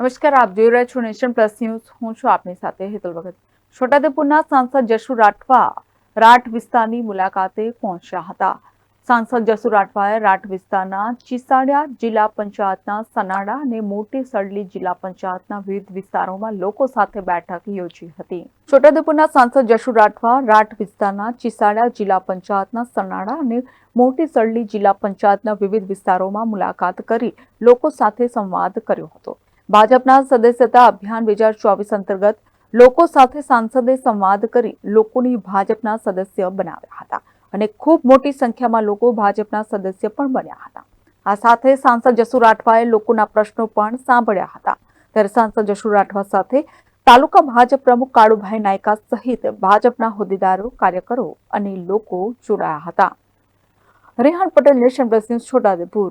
નમસ્કાર, આપ જોઈ રહ્યા છો નેશન પ્લસ ન્યૂઝ. હું છું આપની સાથે હેતલ ભગત. છોટાઉદેપુરના સાંસદ જશુ રાઠવા રાઠ વિસ્તારની મુલાકાતે પહોંચ્યા હતા. સાંસદ જસુ રાઠવાએ રાઠ વિસ્તારના ચિસાડિયા જિલ્લા પંચાયતના સનાડા અને મોટી સડલી જિલ્લા પંચાયતના વિવિધ વિસ્તારોમાં લોકો સાથે બેઠક યોજી હતી. છોટાઉદેપુરના સાંસદ જશુ રાઠવા રાઠ વિસ્તારના ચિસાડા જિલ્લા પંચાયતના સનાડા અને મોટી સડલી જિલ્લા પંચાયતના વિવિધ વિસ્તારોમાં મુલાકાત કરી લોકો સાથે સંવાદ કર્યો હતો. ભાજપના સદસ્યતા અભિયાન બે હજાર ચોવીસ અંતર્ગત લોકો સાથે સાંસદે સંવાદ કરી લોકોની ભાજપના સદસ્ય બનાવ્યા હતા અને ખૂબ મોટી સંખ્યામાં લોકો ભાજપના સદસ્ય પણ બન્યા હતા. આ સાથે સાંસદ જસુ રાઠવાએ લોકોના પ્રશ્નો પણ સાંભળ્યા હતા. ત્યારે સાંસદ જસુ રાઠવા સાથે તાલુકા ભાજપ પ્રમુખ કાળુભાઈ નાયકા સહિત ભાજપના હોદ્દેદારો, કાર્યકરો અને લોકો જોડાયા હતા. Rehan Patel nation plus news, Chhota Udepur.